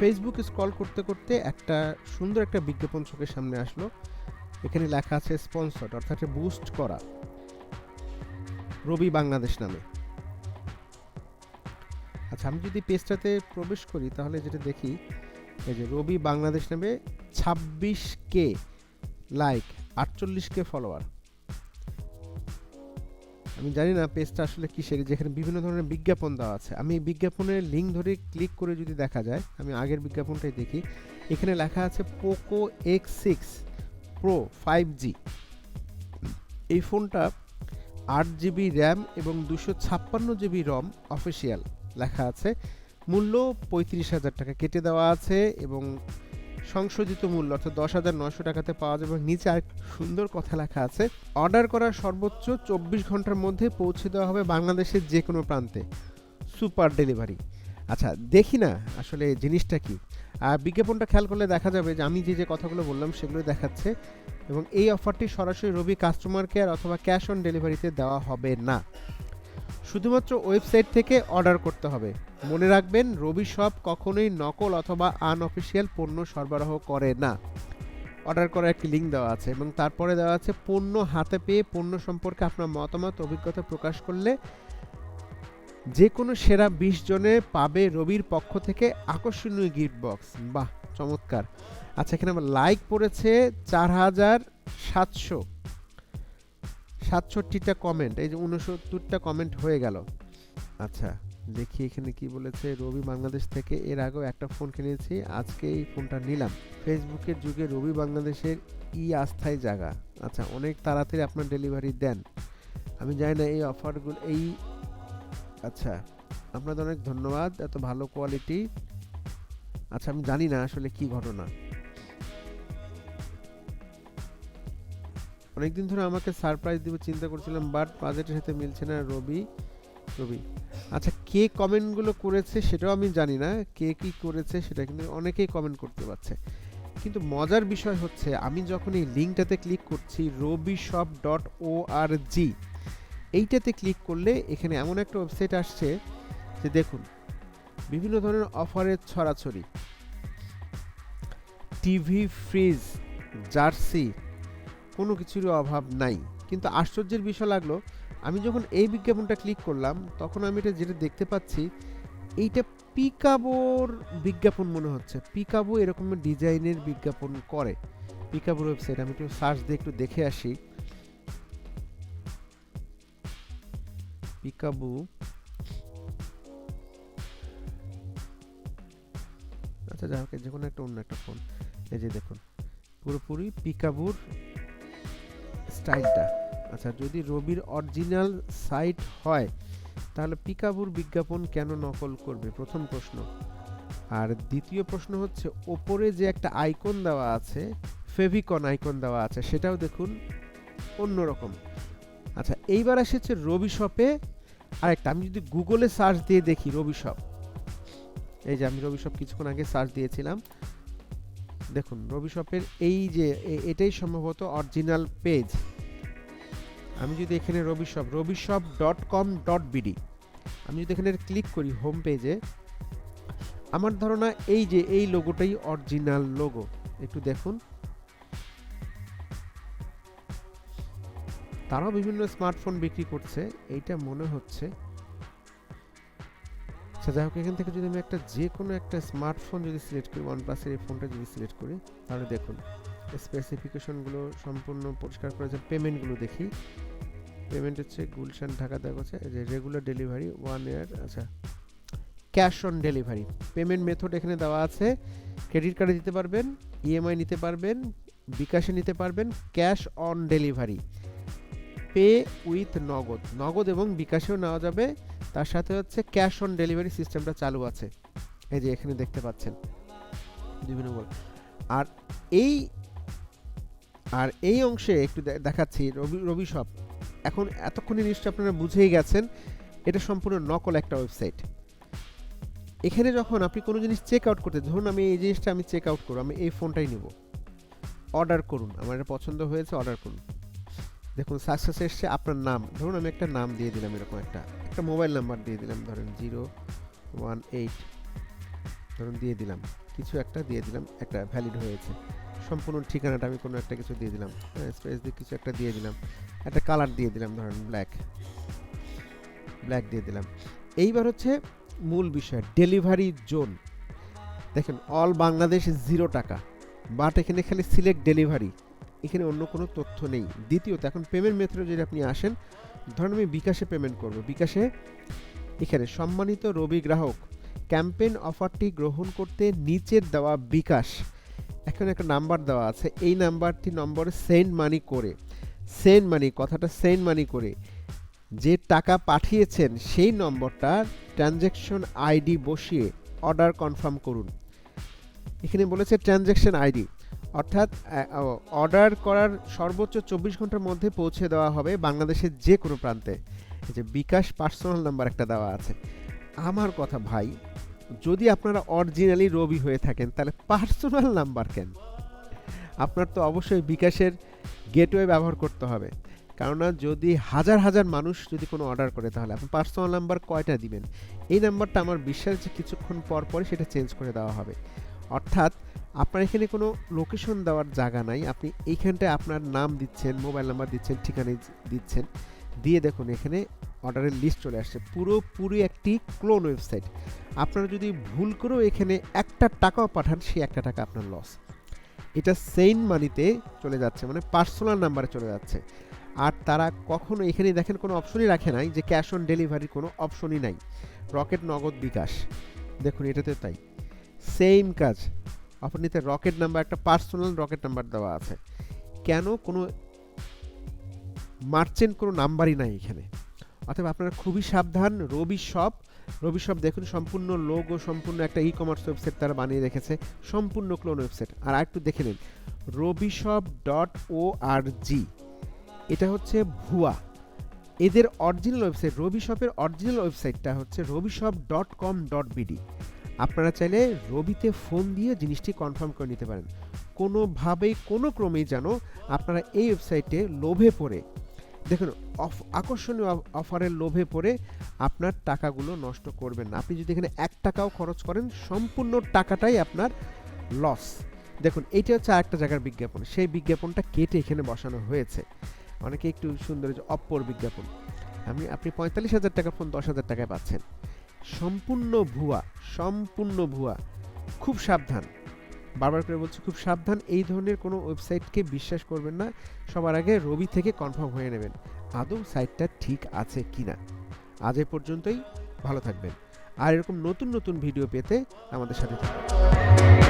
Facebook scroll করতে করতে একটা সুন্দর একটা বিজ্ঞাপন চোখের সামনে আসলো। এখানে লেখা আছে স্পন্সর্ড অর্থাৎ বুস্ট করা। রবি বাংলাদেশ নামে। আচ্ছা আমি যদি পেজটাতে প্রবেশ করি, তাহলে যেটা দেখি, এই যে রবি বাংলাদেশ নামে ছাব্বিশ কে লাইক আটচল্লিশ কে ফলোয়ার আমি জানি না পেজটা আসলে কিসের, যেখানে বিভিন্ন ধরনের বিজ্ঞাপন দেওয়া আছে। আমি বিজ্ঞাপনের লিঙ্ক ধরে ক্লিক করে যদি দেখা যায়, আমি আগের বিজ্ঞাপনটাই দেখি, এখানে লেখা আছে Poco X six pro five G এই ফোনটা আট জিবি র্যাম এবং দুশো ছাপ্পান্ন জিবি রম অফিসিয়াল লেখা আছে। মূল্য পঁয়ত্রিশ হাজার টাকা। কেটে দেওয়া আছে এবং সংশোধিত মূল্য, অর্থাৎ দশ হাজার নয়শো টাকাতে পাওয়া যাবে। এবং নিচে আর সুন্দর কথা লেখা আছে, অর্ডার করার সর্বোচ্চ চব্বিশ ঘণ্টার মধ্যে পৌঁছে দেওয়া হবে বাংলাদেশের যে কোনো প্রান্তে। Super delivery. আচ্ছা দেখি না আসলে জিনিসটা কি। আর বিজ্ঞাপনটা খেয়াল করলে দেখা যাবে যে আমি যে যে কথাগুলো বললাম সেগুলো দেখাচ্ছে। এবং এই অফারটি সরাসরি রবি কাস্টমার কেয়ার অথবা ক্যাশ অন ডেলিভারিতে দেওয়া হবে না। শুধুমাত্র ওয়েবসাইট থেকে অর্ডার করতে হবে। মনে রাখবেন, রবি শপ কখনোই নকল অথবা আনঅফিসিয়াল পণ্য সরবরাহ করে না। অর্ডার করার একটি লিঙ্ক দেওয়া আছে এবং তারপরে দেওয়া আছে পণ্য হাতে পেয়ে পণ্য সম্পর্কে আপনার মতামত, অভিজ্ঞতা প্রকাশ করলে যে কোনো সেরা বিশ জনে পাবে রবির পক্ষ থেকে আকর্ষণীয় গিফট বক্স। বাহ, চমৎকার। আচ্ছা এখানে আমার লাইক পড়েছে চার হাজার সাতশো। সাতষট্টিটা কমেন্ট এই যে উনসত্তরটা কমেন্ট হয়ে গেল। আচ্ছা দেখি এখানে কি বলেছে, রবি বাংলাদেশ থেকে এর আগেও একটা ফোন কিনেছি, আজকে এই ফোনটা নিলাম। ফেসবুকের যুগে রবি বাংলাদেশের ই আস্থায় জায়গা আচ্ছা অনেক তাড়াতাড়ি আপনার ডেলিভারি দেন। আমি জানি না এই অফারগুলো এই আচ্ছা আপনাদের অনেক ধন্যবাদ, এত ভালো কোয়ালিটি আচ্ছা আমি জানি না আসলে কি ঘটনা। অনেকদিন ধরে আমাকে সারপ্রাইজ দিব চিন্তা করছিলাম বাট বাজেটের সাথে মিলছে না রবি রবি। আচ্ছা কে কমেন্টগুলো করেছে সেটাও আমি জানি না, কে কি করেছে সেটা কিন্তু অনেকেই কমেন্ট করতে পারছে। কিন্তু মজার বিষয় হচ্ছে, আমি যখন এই লিঙ্কটাতে ক্লিক করছি রবি শপ ডট ও আর জি এইটাতে ক্লিক করলে এখানে এমন একটা ওয়েবসাইট আসছে যে দেখুন, বিভিন্ন ধরনের অফারের ছড়াছড়ি। টিভি ফ্রিজ জার্সি কোনো কিছুরই অভাব নাই। কিন্তু আশ্চর্যের বিষয় লাগল, আমি যখন এই বিজ্ঞাপনটা ক্লিক করলাম, তখন আমি এটা যেটা দেখতে পাচ্ছি, এইটা পিকাবোর বিজ্ঞাপন মনে হচ্ছে। পিকাবো এরকম ডিজাইনের বিজ্ঞাপন করে। পিকাবোর ওয়েবসাইট আমি একটু সার্চ দিয়ে একটু দেখে আসি। পিকাবু আচ্ছা যাই হোক যে কোনো একটা অন্য একটা ফোন এই যে দেখুন, পুরোপুরি পিকাবুর স্টাইলটা। আচ্ছা যদি রবির অরিজিনাল সাইট হয়, তাহলে পিকাবুর বিজ্ঞাপন কেন নকল করবে? প্রথম প্রশ্ন। আর দ্বিতীয় প্রশ্ন হচ্ছে, ওপরে যে একটা আইকন দেওয়া আছে, ফেভিকন আইকন দেওয়া আছে, সেটাও দেখুন অন্যরকম। আচ্ছা এইবার এসেছে রবি শপে আরেকটা। আমি যদি গুগলে সার্চ দিয়ে দেখি রবি শপ। এই যে আমি রবি শপ কিছুক্ষণ আগে সার্চ দিয়েছিলাম। দেখুন রবি শপের এই যে এটাই সম্ভবত অরিজিনাল পেজ আমি যদি এখানে Robi shop Robi shop dot com dot BD আমি যদি এখানে ক্লিক করি হোম পেজে আমার ধারণা এই যে, এই লোগোটাই অরিজিনাল লোগো একটু দেখুন। তারাও বিভিন্ন স্মার্টফোন বিক্রি করছে, এইটা মনে হচ্ছে। আচ্ছা যাই হোক, এখান থেকে যদি আমি একটা যে কোনো একটা স্মার্টফোন যদি সিলেক্ট করি ওয়ান প্লাসের এই ফোনটা যদি সিলেক্ট করি, তাহলে দেখুন স্পেসিফিকেশনগুলো সম্পূর্ণ পরিষ্কার করেছে পেমেন্টগুলো দেখি। পেমেন্ট হচ্ছে গুলশান, ঢাকা এই যে রেগুলার ডেলিভারি ওয়ান ইয়ার আচ্ছা cash on delivery payment method এখানে দেওয়া আছে। ক্রেডিট কার্ডে দিতে পারবেন ইএমআই নিতে পারবেন, বিকাশে নিতে পারবেন cash on delivery pay with Nagad. Nagad এবং বিকাশেও নেওয়া যাবে। তার সাথে হচ্ছে ক্যাশ অন ডেলিভারি সিস্টেমটা চালু আছে। এই যে এখানে দেখতে পাচ্ছেন। বিভিন্ন আর এই আর এই অংশে একটু দেখাচ্ছি রবি রবি শপ। এখন এতক্ষণে নিশ্চয়ই আপনারা বুঝেই গেছেন, এটা সম্পূর্ণ নকল একটা ওয়েবসাইট। এখানে যখন আপনি কোনো জিনিস চেক আউট করতে ধরুন আমি এই জিনিসটা আমি চেক আউট করব, আমি এই ফোনটাই নেব। অর্ডার করুন, আমার এটা পছন্দ হয়েছে, অর্ডার করুন। দেখুন সাকসেস এসছে আপনার নাম, ধরুন আমি একটা নাম দিয়ে দিলাম এরকম একটা একটা মোবাইল নাম্বার দিয়ে দিলাম, ধরেন জিরো ওয়ান এইট, ধরুন দিয়ে দিলাম, কিছু একটা দিয়ে দিলাম, একটা ভ্যালিড হয়েছে, সম্পূর্ণ ঠিকানাটা আমি কোনো একটা কিছু দিয়ে দিলাম হ্যাঁ স্পেস দিয়ে কিছু একটা দিয়ে দিলাম, একটা কালার দিয়ে দিলাম, ধরেন ব্ল্যাক ব্ল্যাক দিয়ে দিলাম, এইবার হচ্ছে মূল বিষয় ডেলিভারি জোন দেখেন অল বাংলাদেশ জিরো টাকা বাট এখানে খালি সিলেক্ট ডেলিভারি এখানে অন্য কোনো তথ্য নেই। দ্বিতীয়ত, এখন পেমেন্ট মেথডে যদি আপনি আসেন, ধরুন আমি বিকাশে পেমেন্ট করব। বিকাশে এখানে, সম্মানিত রবি গ্রাহক ক্যাম্পেইন অফারটি গ্রহণ করতে নিচের দেওয়া বিকাশ। এখন একটা নাম্বার দেওয়া আছে। এই নাম্বারটি নম্বরে সেন্ড মানি করে। সেন্ড মানি কথাটা সেন্ড মানি করে। যে টাকা পাঠিয়েছেন, সেই নম্বরটা ট্রানজ্যাকশন আইডি বসিয়ে অর্ডার কনফার্ম করুন। এখানে বলেছে ট্রানজ্যাকশন আইডি অর্থাৎ অর্ডার করার সর্বোচ্চ চব্বিশ ঘণ্টার মধ্যে পৌঁছে দেওয়া হবে বাংলাদেশের যে কোনো প্রান্তে। যে বিকাশ পার্সোনাল নাম্বার একটা দেওয়া আছে। আমার কথা ভাই, যদি আপনারা অরিজিনালি রবি হয়ে থাকেন, তাহলে পার্সোনাল নাম্বার কেন? আপনার তো অবশ্যই বিকাশের গেটওয়ে ব্যবহার করতে হবে। কেননা যদি হাজার হাজার মানুষ যদি কোনো অর্ডার করে, তাহলে আপনি পার্সোনাল নাম্বার কয়টা দিবেন? এই নাম্বারটা আমার বিশ্বাস যে কিছুক্ষণ পর পরে সেটা চেঞ্জ করে দেওয়া হবে। অর্থাৎ আপনার এখানে কোনো লোকেশন দেওয়ার জায়গা নাই। আপনি এইখানটায় আপনার নাম দিচ্ছেন মোবাইল নাম্বার দিচ্ছেন ঠিকানা দিচ্ছেন। দিয়ে দেখুন, এখানে অর্ডারের লিস্ট চলে আসছে। পুরোপুরি একটি ক্লোন ওয়েবসাইট আপনারা যদি ভুল করেও এখানে একটা টাকাও পাঠান সেই একটা টাকা আপনার লস এটা সেইন মানিতে চলে যাচ্ছে মানে পার্সোনাল নাম্বারে চলে যাচ্ছে। আর তারা কখনো এখানে দেখেন কোনো অপশনই রাখে নাই, যে ক্যাশ অন ডেলিভারির কোনো অপশনই নাই। রকেট নগদ বিকাশ। দেখুন এটাতে তাই। সেম কাজ। আপনিতে রকেট নাম্বার, একটা পার্সোনাল রকেট নাম্বার দেওয়া আছে। কেন কোনো মার্চেন্ট কোনো নাম্বারই নাই এখানে? অথবা আপনারা খুবই সাবধান, রবি শপ রবি শপ দেখুন, সম্পূর্ণ লোগো সম্পূর্ণ একটা ই কমার্স ওয়েবসাইট তারা বানিয়ে রেখেছে, সম্পূর্ণ ক্লোন ওয়েবসাইট আর একটু দেখে নিন, রবি শপ ডট ও আর জি এটা হচ্ছে ভুয়া। এদের অরিজিনাল ওয়েবসাইট রবি শপের অরিজিনাল ওয়েবসাইটটা হচ্ছে Robi shop dot com dot BD আপনারা চাইলে রবিতে ফোন দিয়ে জিনিসটি কনফার্ম করে নিতে পারেন। কোনোভাবেই কোনো ক্রমেই যেন আপনারা এই ওয়েবসাইটে লোভে পড়ে। দেখুন, অফ, আকর্ষণীয় অফারের লোভে পড়ে আপনার টাকাগুলো নষ্ট করবেন না। আপনি যদি এখানে এক টাকাও খরচ করেন, সম্পূর্ণ টাকাটাই আপনার লস দেখুন, এইটা হচ্ছে আরেকটা জায়গার বিজ্ঞাপন। সেই বিজ্ঞাপনটা কেটে এখানে বসানো হয়েছে। অনেকে একটু সুন্দর যে অপ্পর বিজ্ঞাপন। আমি, আপনি পঁয়তাল্লিশ হাজার টাকা ফোন দশ হাজার টাকায় পাচ্ছেন। সম্পূর্ণ ভুয়া সম্পূর্ণ ভুয়া। খুব সাবধান। বারবার করে বলছি, খুব সাবধান। এই ধরনের কোনো ওয়েবসাইটকে বিশ্বাস করবেন না। সবার আগে রবি থেকে কনফার্ম হয়ে নেবেন, আদৌ সাইটটা ঠিক আছে কি না। আজ এ পর্যন্তই, ভালো থাকবেন। আর এরকম নতুন নতুন ভিডিও পেতে আমাদের সাথে থাকুন।